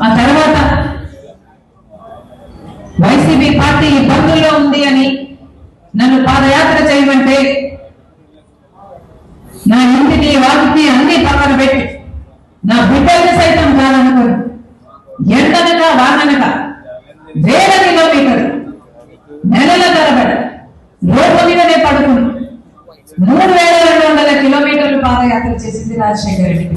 ఆ తర్వాత YCP party ఇబ్బందుల్లో ఉంది అని నన్ను పాదయాత్ర చేయమంటే నా ఇంటిని వాటిని అన్ని పక్కన పెట్టి నా బిడ్డల్ని సైతం కాదనుకోరు ఎండనగా వాననక వేల కిలోమీటర్లు నెలల తరబడి రోడ్డు మీదనే పడుకుని మూడు వేల రెండు వందల కిలోమీటర్లు పాదయాత్ర చేసింది రాజశేఖర రెడ్డి.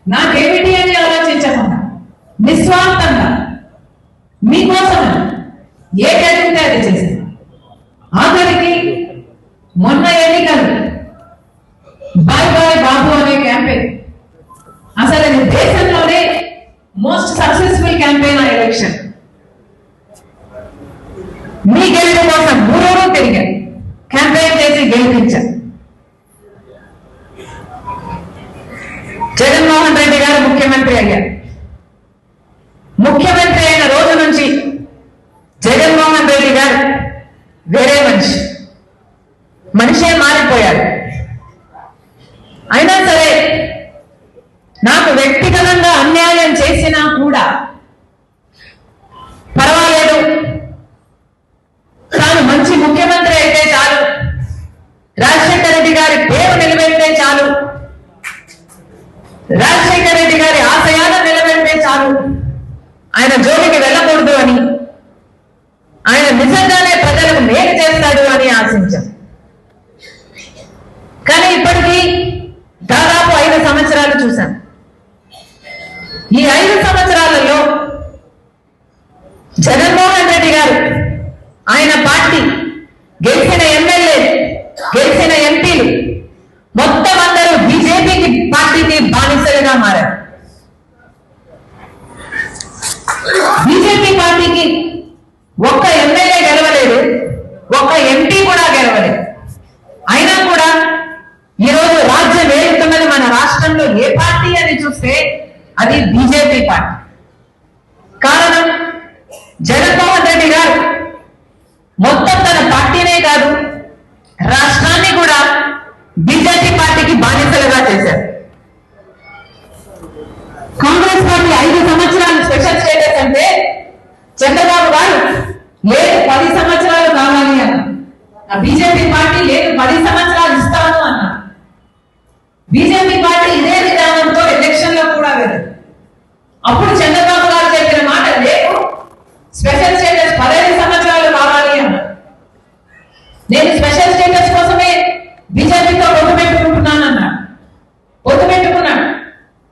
నాకేమిటి అని ఆలోచించకుండా నిస్వార్థంగా మీకోసం ఏ అడిగితే అది చేశాను. ఆఖరికి మొన్న ఎన్నికలు బాయ్ బాయ్ బాబు అనే క్యాంపెయిన్. అసలు అది దేశంలోనే మోస్ట్ సక్సెస్ఫుల్ క్యాంపెయిన్ ఆ ఎలక్షన్ మీ గెలుపు కోసం ఊరూరు తిరిగారు క్యాంపెయిన్ చేసి గెలిపించారు ముఖ్యమంత్రి అయ్యారు. ముఖ్యమంత్రి అయిన రోజు నుంచి జగన్మోహన్ రెడ్డి గారు వేరే మనిషి. మనిషే మారిపోయారు. అయినా సరే నాకు వ్యక్తిగతంగా అన్యాయం చేసినా కూడా పర్వాలేదు. తాను మంచి ముఖ్యమంత్రి అయితే చాలు. రాష్ట్ర రాజశేఖర రెడ్డి గారి ఆశయాలను నిలబెడితే చాలు ఆయన జోలికి వెళ్ళకూడదు అని ఆయన నిజంగానే ప్రజలకు మేలు చేస్తాడు అని ఆశించాం. కానీ ఇప్పటికీ దాదాపు ఐదు సంవత్సరాలు చూశాం. ఈ ఐదు సంవత్సరాలలో జగన్మోహన్ రెడ్డి గారు ఆయన పార్టీ గెలిచి ఎమ్మెల్యే గెలిచిన ఎంపీలు మొత్తం అందరూ బీజేపీకి పార్టీకి బానిసలుగా మారారు బీజేపీ పార్టీకి ఒక్క ఎమ్మెల్యే గెలవలేదు ఒక్క ఎంపీ కూడా గెలవలేదు అయినా కూడా ఈరోజు రాజ్యం ఏలుతున్నది మన రాష్ట్రంలో ఏ పార్టీ అని చూస్తే అది బీజేపీ పార్టీ కారణం జగన్మోహన్ రెడ్డి గారు. మొత్తం తన పార్టీనే కాదు రాష్ట్రాన్ని పార్టీకి బానిసలుగా చేశారు. కాంగ్రెస్ పార్టీ ఐదు సంవత్సరాలు స్పెషల్ స్టేటస్ అంటే చంద్రబాబు గారు లేదు పది సంవత్సరాలు కావాలి అన్న ఆ బీజేపీ పార్టీ లేదు పది సంవత్సరాలు ఇస్తాను అన్న బీజేపీ పార్టీ ఇదే విధానంతో ఎలక్షన్లో కూడా వెళ్ళదు. అప్పుడు చంద్ర గారు చెప్పిన మాట లేదు స్పెషల్ స్టేటస్ పదహైదు సంవత్సరాలు కావాలి అన్న నేను స్పెషల్ స్టేటస్ కోసమే బీజేపీతో పొత్తు పెట్టుకుంటున్నానన్నాడు పొత్తు పెట్టుకున్నాడు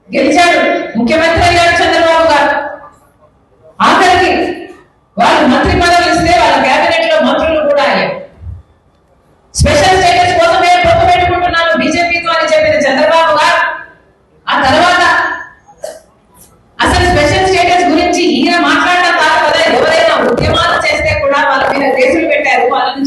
గెలిచాడు ముఖ్యమంత్రి అయ్యాడు చంద్రబాబు గారు ఆఖరికి వాళ్ళు మంత్రి పదవులు ఇస్తే వాళ్ళ కేబినెట్లో మంత్రులు కూడా అయ్యారు స్పెషల్ స్టేటస్ కోసమే పొత్తు పెట్టుకుంటున్నాను బీజేపీతో అని చెప్పిన చంద్రబాబు గారు ఆ తర్వాత అసలు స్పెషల్ స్టేటస్ గురించి ఈయన మాట్లాడటం కాదు కదా ఎవరైనా ఉద్యమాలు చేస్తే కూడా వాళ్ళ మీద కేసులు పెట్టారు వాళ్ళని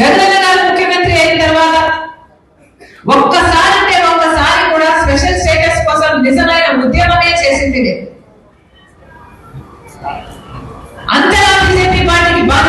జగనన్న